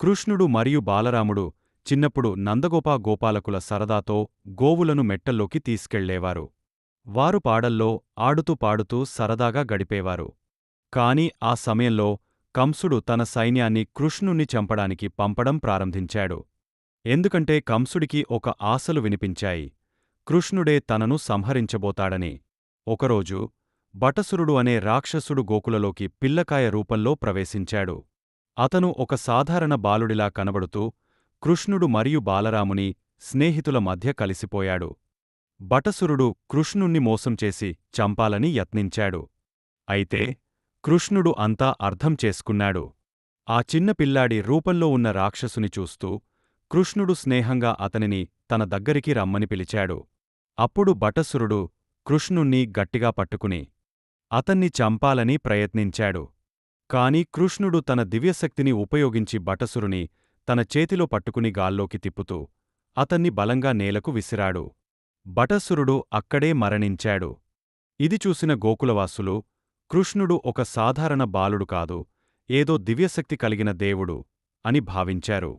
కృష్ణుడు మరియు బాలరాముడు చిన్నప్పుడు నందగోపా గోపాలకుల సరదాతో గోవులను మెట్టల్లోకి తీసుకెళ్ళేవారు. వారు పాడల్లో ఆడుతూ పాడుతూ సరదాగా గడిపేవారు. కాని ఆ సమయంలో కంసుడు తన సైన్యాన్ని కృష్ణుణ్ణి చంపడానికి పంపడం ప్రారంభించాడు. ఎందుకంటే కంసుడికి ఒక ఆశలు వినిపించాయి. కృష్ణుడే తనను సంహరించబోతాడని. ఒకరోజు బటసురుడు అనే రాక్షసుడు గోకులలోకి పిల్లకాయ రూపంలో ప్రవేశించాడు. అతను ఒక సాధారణ బాలుడిలా కనబడుతూ కృష్ణుడు మరియు బాలరాముని స్నేహితుల మధ్య కలిసిపోయాడు. బటసురుడు కృష్ణుణ్ణి మోసం చేసి చంపాలని యత్నించాడు. అయితే కృష్ణుడు అంతా అర్థం చేసుకున్నాడు. ఆ చిన్న పిల్లాడి రూపంలో ఉన్న రాక్షసుని చూస్తూ కృష్ణుడు స్నేహంగా అతనిని తన దగ్గరికి రమ్మని పిలిచాడు. అప్పుడు బటసురుడు కృష్ణుణ్ణి గట్టిగా పట్టుకుని అతన్ని చంపాలని ప్రయత్నించాడు. కాని కృష్ణుడు తన దివ్యశక్తిని ఉపయోగించి బటసురుని తన చేతిలో పట్టుకుని గాల్లోకి తిప్పుతూ అతన్ని బలంగా నేలకు విసిరాడు. బటసురుడు అక్కడే మరణించాడు. ఇది చూసిన గోకులవాసులు కృష్ణుడు ఒక సాధారణ బాలుడు కాదు ఏదో దివ్యశక్తి కలిగిన దేవుడు అని భావించారు.